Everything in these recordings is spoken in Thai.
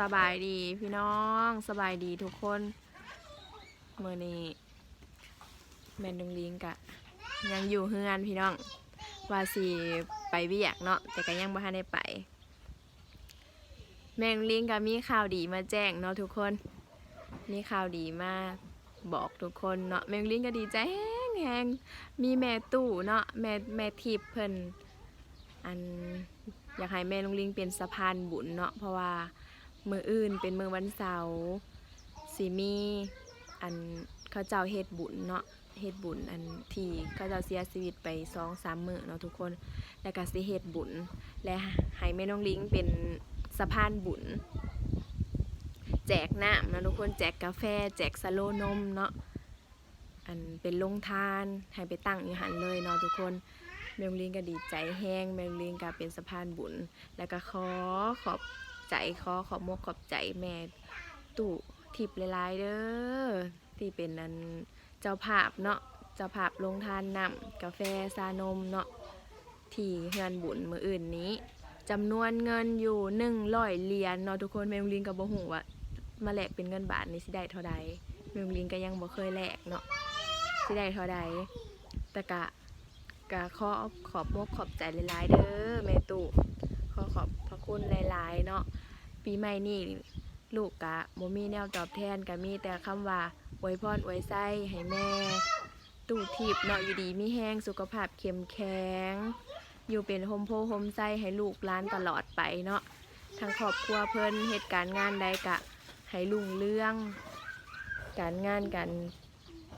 สบายดีพี่น้องสบายดีทุกคนเมื่อนี้แมนดงลิงกะ ยังอยู่เฮือนพี่น้องว่าสิไปวียกเนาะแต่ก็ยังบ่ทันได้ไป แมงลิงก็มีข่าวดีมาแจ้งเนาะทุกคน มีข่าวดีมาบอกทุกคนเนาะแมงลิงก็ดีใจแฮงแฮงมีแม่ตู้เนาะแม่แม่ทิพย์เพิ่นอันอยากให้แม่ลุงลิงเป็นสะพานบุญเนาะเพราะว่า มืออื่นเป็นมือวันเสาร์สิมีอันเขาเจ้าเฮ็ดบุญเนาะเฮ็ดบุญอันที่เขาเจ้าเสียชีวิตไปสองสามมือเนาะทุกคน แล้วก็สิเฮ็ดบุญ และให้แม่น้องลิงเป็นสะพานบุญ แจกน้ำนะทุกคนแจกกาแฟ แจกสโลนมเนาะอันเป็นลงทานให้ไปตั้งอยู่หันเลยเนาะทุกคนแมงลิงก็ดีใจแห้งแมงลิงก็เป็นสะพานบุญ แล้วก็ขอขอบ ใจขอขอบมกขอบใจแม่ตู่ทิพย์ลายเด้อที่เป็นนั้นเจ้าภาพเนาะเจ้าภาพลงทานนำกาแฟซานมเนาะที่เฮือนบุญมืออื่นนี้จำนวนเงินอยู่หนึ่งร้อยเหรียญเนาะทุกคนแมงลิงก็บ่ฮู้ว่ามาแลกเป็นเงินบาทนี่สิได้เท่าใดแมงลิงก็ยังบ่เคยแลกเนาะสิได้เท่าใดแต่กะกะขอขอบมกขอบใจหลายๆเด้อแม่ตู่ขอขอบพระคุณหลายๆเนาะ ปีใหม่นี้ลูกกะบ่มีแนวตอบแทนก็มีแต่คำว่าอวยพรอวยไส้ให้แม่ ตู่ทิพย์เนาะอยู่ดีมีแห้งสุขภาพเข้มแข็ง อยู่เป็นโฮมโพโฮมไส้ให้ลูกล้านตลอดไปเนาะทางครอบครัวเพิ่นเหตุการณ์งานใดกะให้ลุงเรื่อง การงานการ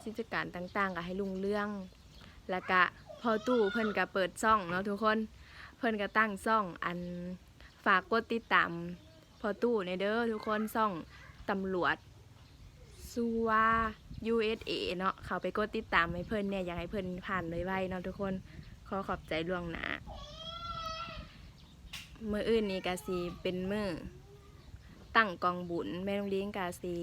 กิจการต่างๆก็ให้ลุงเรื่อง แล้วก็พอตู้เพิ่นก็เปิดซ่องเนาะทุกคน เพิ่นก็ตั้งซ่องอันฝากกดติดตาม พอตู้ในเด้อทุกคนซ่องตำรวจซูวา USA เนาะเขาไปกดติดตามให้เพิ่นเนี่ยอยากให้เพิ่นผ่านเลยไวๆเนาะทุกคนขอขอบใจล่วงหน้ามืออื่นนี้ก็สิเป็นมือตั้งกองบุญแม่ลุงเลี้งกาซี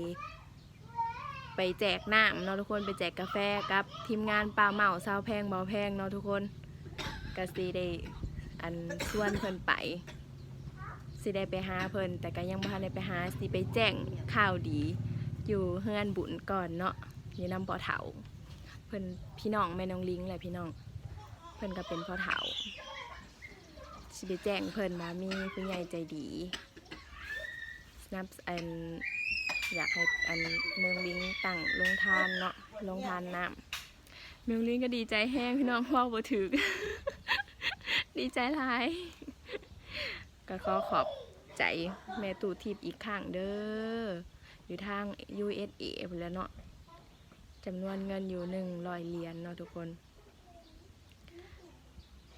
ไปแจกน้ำเนาะทุกคนไปแจกกาแฟกับทีมงานปลาเหมาซาวแพงเบาแพงเนาะทุกคนกาซีได้อันชวนเพิ่นไป สิได้ไปหาเพิ่นแต่ก็ยังบ่ทันได้ไปหาสิไปแจ้งข่าวดี อยู่เฮือนบุญก่อนเนาะอยู่นำพ่อเฒ่าเพิ่นพี่น้องแม่น้องลิงแหละพี่น้อง เพิ่นก็เป็นพ่อเฒ่าสิไปแจ้งเพิ่นมามีผู้ใหญ่ใจดีนับอันอยากให้อันเมืองลิงตั้งลงทานเนาะลงทานน้ำเมืองลิงก็ดีใจแห้งพี่น้องเว่าบ่ถึก ดีใจหลาย ก็ขอขอบใจแม่ตู่ทิพย์อีกครั้งเด้อ อยู่ทาง USA พุ่นแล้วเนาะจำนวนเงินอยู่หนึ่งร้อยเหรียญเนาะทุกคน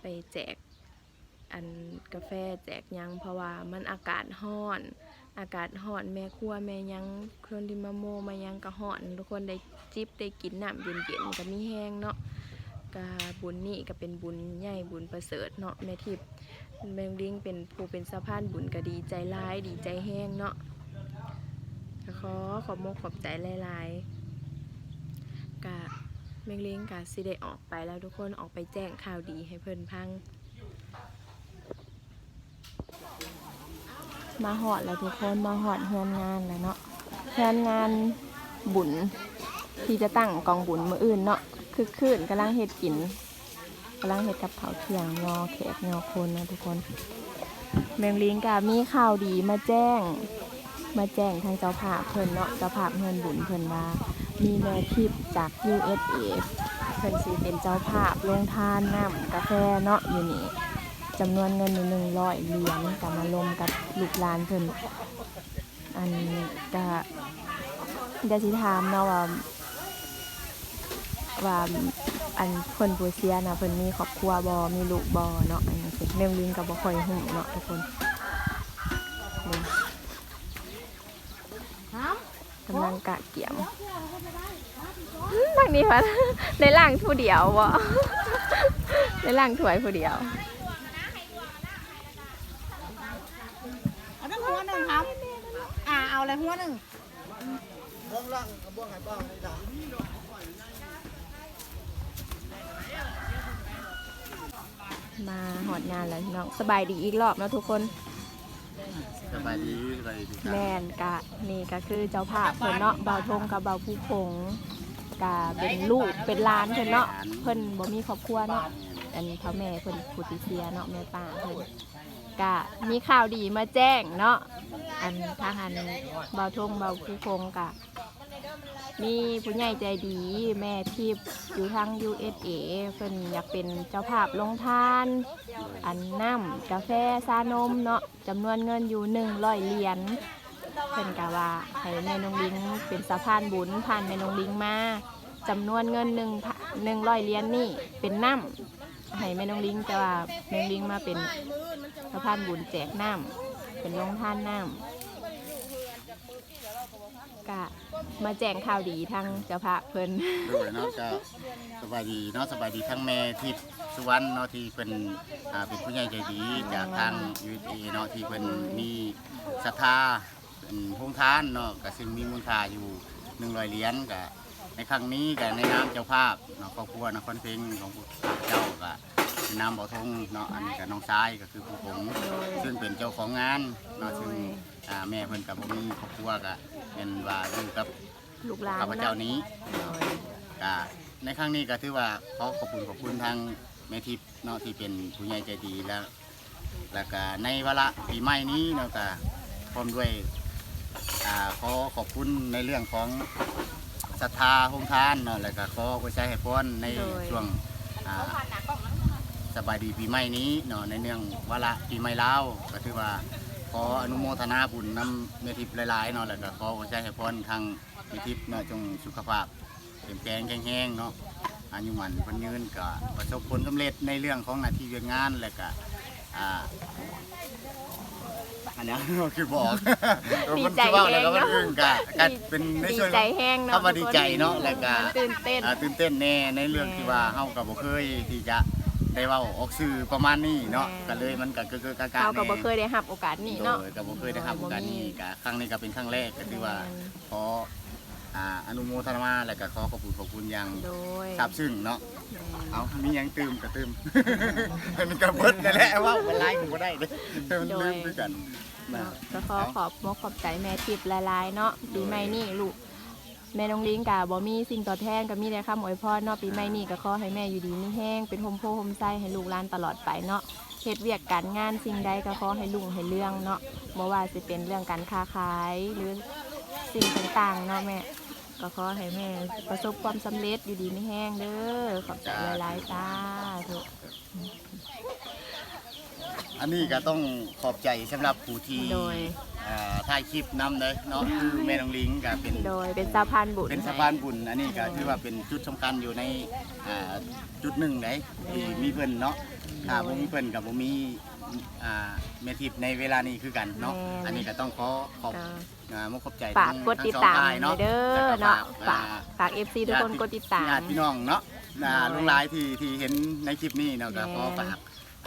ไปแจกอันกาแฟแจกยังเพราะว่ามันอากาศร้อน อากาศร้อนแม่ครัวแม่ยังคนที่มาโมมายังก็ร้อน ทุกคนได้จิบได้กินน้ำเย็นๆก็มีแห้งเนาะ ก็บุญนี่ก็เป็นบุญใหญ่บุญประเสริฐเนาะแม่ทิพย์แมงลิงเป็นผู้เป็นสะพานบุญก็ดีใจร้ายดีใจแห้งเนาะขอขอบมกขอบใจหลายๆกะแมงลิงกะสิได้ออกไปแล้วทุกคนออกไปแจ้งข่าวดีให้เพิ่นพัง มาหอดแล้วทุกคนมาหอดเฮือนงานแล้วเนาะเฮือนงานบุญที่จะตั้งกองบุญมืออื่นเนาะ คือคืนกำลังเฮ็ดกินกำลังเฮ็ดกับข้าเทียงงอแขกงอคนนะทุกคน แมงลิงกะมีข่าวดีมาแจ้ง มาแจ้งทางเจ้าภาพเพิ่นเนาะเจ้าภาพเฮือนบุญเพิ่นว่า มีแม่ทิพย์จาก USA เพิ่นสิเป็นเจ้าภาพลงทานน้ำกาแฟเนาะอยู่นี่จำนวนเงินหนึ่งร้อยเหรียญกับมาลมกับลูกหลานเพิ่นอันก็เดี๋ยวสิถามเนาะว่า ว่าอันเพิ่นผู้เสียนะเพิ่นมีครอบครัวบ่มีลูกบ่เนาะอันนี้สิเรื่องลิงก็บ่ค่อยฮู้เนาะทุกคนนี่กำลังกะเกี่ยมอื้อทางนี้พันในล่างผู้เดียวบ่ในล่างถ้วยผู้เดียวเอาทั้งหัวหนึ่งครับ อ่าเอาอะไรหัวหนึ่งเรื่องล่างกระบวงไห้บ้างในด่าน มาหอดงานแล้วพี่น้องสบายดีอีกรอบเนาะทุกคนสบายดีสบายดีแม่นกะนี่ก็คือเจ้าภาพเพิ่นเนาะเบาทงกับเบาผู้คงกะเป็นลูกเป็นหลานเพิ่นเนาะเพิ่นบ่มีครอบครัวเนาะอันพ่อแม่เพิ่นผู้ติเสียเนาะแม่ป้าเพิ่นกะมีข่าวดีมาแจ้งเนาะอันทหารเบาทงเบาผู้คงกะ มีผู้ใหญ่ใจดีแม่ทิพย์อยู่ทาง USA เพิ่นอยากเป็นเจ้าภาพลงทาน อันน้ำกาแฟซานมเนาะจำนวนเงินอยู่100เหรียญเพิ่นกะว่าให้แม่นงลิงเป็นสะพานบุญผ่านแม่นงลิงมาจำนวนเงิน1 100เหรียญนี่เป็นน้ำให้แม่นงลิงแต่ว่าแม่นงลิงมาเป็นสะพานบุญแจกน้ำเป็นลงทานน้ำ กะมาแจ้งข่าวดีทางเจ้าภาพเพิ่นด้วยเนาะก็สบายดีเนาะสบายดีทั้งแม่ทิพย์สุวรรณเนาะที่เป็นอ่าเป็นผู้ใหญ่ใจดีจากทาง USA เนาะที่เป็นมีศรัทธาเป็นพงทานเนาะก็ซึ่งมีมูลค่าอยู่100เหรียญก็ในครั้งนี้ก็ในนามเจ้าภาพเนาะครอบครัวนครเพ็งของเจ้าก็ นนามบ่อทงเนาะอันนี้ก็น้องชายก็คือผู้ผมซึ่งเป็นเจ้าของงานเนาะซึ่งอ่าแม่เพิ่นกับบ่มีครอบครัวก็เป็นว่าอยู่กับลูกหลานข้าพเจ้าเนาะนี้โดยก็ในครั้งนี้ก็ถือว่าขอขอบคุณขอบคุณทางแม่ทิพย์เนาะที่เป็นผู้ใหญ่ใจดีแล้วแล้วก็ในวาระปีใหม่นี้เนาะก็พร้อมด้วยอ่าขอขอบคุณในเรื่องของศรัทธาโฮงทานเนาะแล้วก็ขออวยชัยให้พรในช่วงอ่า สบายดีปีใหม่นี้เนาะในเนื่องวาระปีใหม่ลาวก็ถือว่าขออนุโมทนาบุญนำแม่ทิพย์หลายๆเนาะแล้วก็ขออวยชัยให้พรทางแม่ทิพย์เนาะจงสุขภาพเข้มแข็งแข็งแรงเนาะอายุมันเพันยืนก็ประสบผลสำเร็จในเรื่องของหน้าที่เวียนงานและก็อ่าอันนี้คือบอกดีใจมันสิเว้าแฮแล้วงก็มันเนาะอึ้งกะก็เป็นในดีส่วนใจแห้งเนาะคำว่าดีใจเนาะแล้วก็ตื่นเต้น อ่าตื่นเต้นแน่ในเรื่องที่ว่าเฮาก็บ่เคยที่จะ ได้เว้าออกสื่อประมาณนี้เนาะแม่ก็เลยมันก็เกิดๆกะๆเขาก็บ่แน่เคยได้รับโอกาสนี้เนาะโดยก็บ่เคยได้รับโอกาสนี้ก็ครั้งนี้ก็เป็นครั้งแรกก็ถือว่าขออ่าอนุโมทนาและก็ขอขอบคุณขอบคุณอย่างโดยซาบซึ้งเนาะเอามีหยังตื่มก็ตื่มมันก็เบิดนั่นแหละว่ามันไล่ผมก็ได้เด้อมันลืมด้วยกันนะก็ขอขอบมกขอบใจแม่ทิพย์หลายๆเนาะปีใหม่นี้ลูก แม่น้องลิงกะบ่มีสิ่งตอบแทนก็มีแต่คำอวยพรเนาะปีใหม่นี้ก็ขอให้แม่อยู่ดีมีแห้งเป็นโฮมโพโฮมไส้ให้ลูกหลานตลอดไปเนาะเฮ็ดเวียกการงานสิ่งใดก็ขอให้ลุงให้เรื่องเนาะบ่ว่าสิเป็นเรื่องการค้าขายหรือสิ่งต่างๆเนาะแม่ก็ขอให้แม่ประสบความสำเร็จอยู่ดีไม่แห้งเด้อขอบใจหลายๆจ้าทุก อันนี้ก็ต้องขอบใจสำหรับผู้ที่โดย อ่าถ่ายคลิปนำเลยเนาะคือแม่น้องลิงก็เป็น โดยเป็นสะพานบุญ เป็นสะพานบุญอันนี้ก็ถือว่าเป็นจุดสำคัญอยู่ในอ่าจุดหนึ่งเลยที่มีเพิ่นเนาะถ้าบ่มีเพิ่นกับบ่มีอ่าแม่ทิพย์ในเวลานี้คือกันเนาะอันนี้ก็ต้องขอขอบก็อ่ามกขอบใจฝากกดติดตามทั้งสองฝ่ยหน่อยเด้อแล้วก็เนาะฝาฝากกฝากเอฟซีทุกคนกดติดตาม ญาติพี่น้องเนาะอ่าโดยลุงหลายที่ที่เห็นในคลิปนี้เนาะก็แม่ ขอฝาก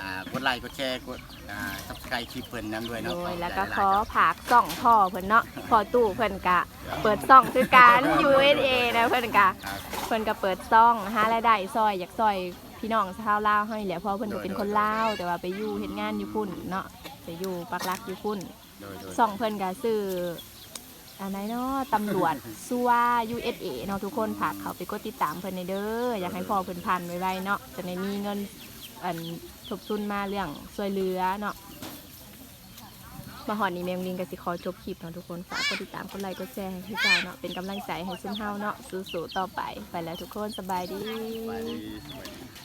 อ่ากดไลค์กดแชร์กดอ่า Subscribe คลิปเพิ่นนํด้วยโดเนาะยแล้วก็ขอผากส่องพ่อเพิ่นเนาะพ่อตู้เพิ่นกะ เปิดซ่องคือการ USA นะเพิ่นกะ ครับ เพิ่นก็เปิดซ่องหารายได้ซอยอยากซอยพี่น้องชาวลาวเฮานี่แหละเพราะเพิ่นก็เป็นคนลาวแต่ว่าไปอยู่เฮ็ดงานอยู่พุ่นเนาะไปอยู่ปักหลักอยู่พุ่นโดยโดยส่องเพิ่นก็ซื้ออันไหนเนาะตำรวจซัว USA เนาะทุกคนฝากเขาไปกดติดตามเพิ่นในเด้ออยากให้พ่อเพิ่นพันไว้ๆเนาะจะได้มีเงินอัน ทบทุนมาเรื่องช่วยเหลือเนาะมาหอนนี้แมงลิงกับสิคอจบคลิปเนาะทุกคนฝากกดติดตามกดไลค์กดแชร์ให้เจ้าเนาะเป็นกำลังใจให้ซุ่มเฮาเนาะสู้ๆต่อไปไปแล้วทุกคนสบายดี